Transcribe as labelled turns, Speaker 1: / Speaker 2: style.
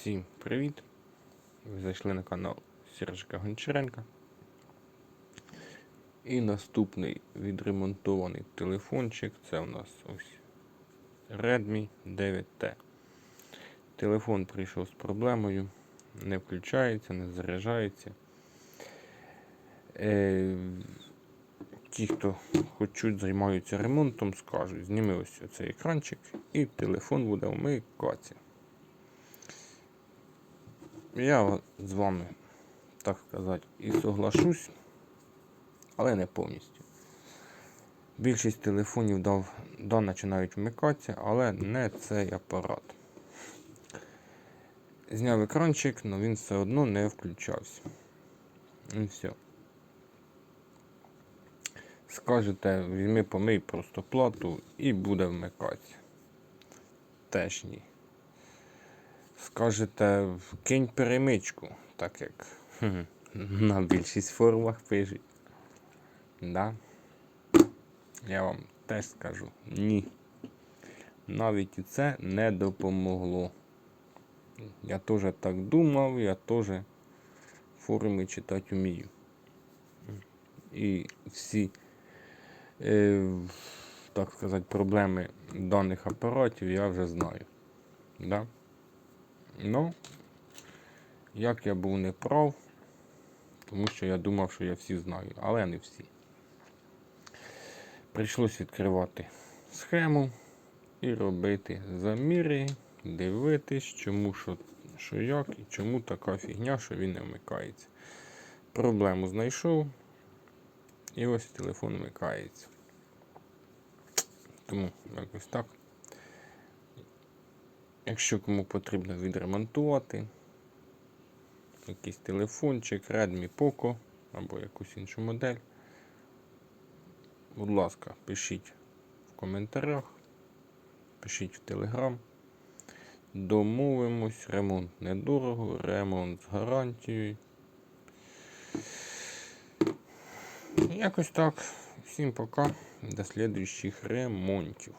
Speaker 1: Всім привіт! Ви зайшли на канал Сержика Гончаренка. І наступний відремонтований телефончик це у нас ось Redmi 9T. Телефон прийшов з проблемою, не включається, не заряджається. Е, ті, хто хочуть займаються ремонтом, скажуть, зніми ось цей екранчик і телефон буде вмикатися. Я з вами, так сказати, і соглашусь, але не повністю. Більшість телефонів дав, да, починають вмикатися, але не цей апарат. Зняв екранчик, але він все одно не включався. І все. Скажете, візьми помий просто плату і буде вмикатися. Теж ні. Скажете, кинь перемичку, так як на більшість форумах пишуть. Да? Я вам теж скажу ні. Навіть і це не допомогло. Я теж так думав, я теж форуми читати вмію. І всі, е, так сказати, проблеми даних апаратів я вже знаю. Да? Ну, як я був не прав, тому що я думав, що я всі знаю, але не всі. Прийшлось відкривати схему і робити заміри, дивитись, чому що, що як і чому така фігня, що він не вмикається. Проблему знайшов. І ось телефон вмикається. Тому якось так. Якщо кому потрібно відремонтувати якийсь телефончик, Redmi Poco або якусь іншу модель, будь ласка, пишіть в коментарях, пишіть в Telegram. Домовимось, ремонт недорого, ремонт з гарантією. Якось так. Всім пока. До слідуючих ремонтів.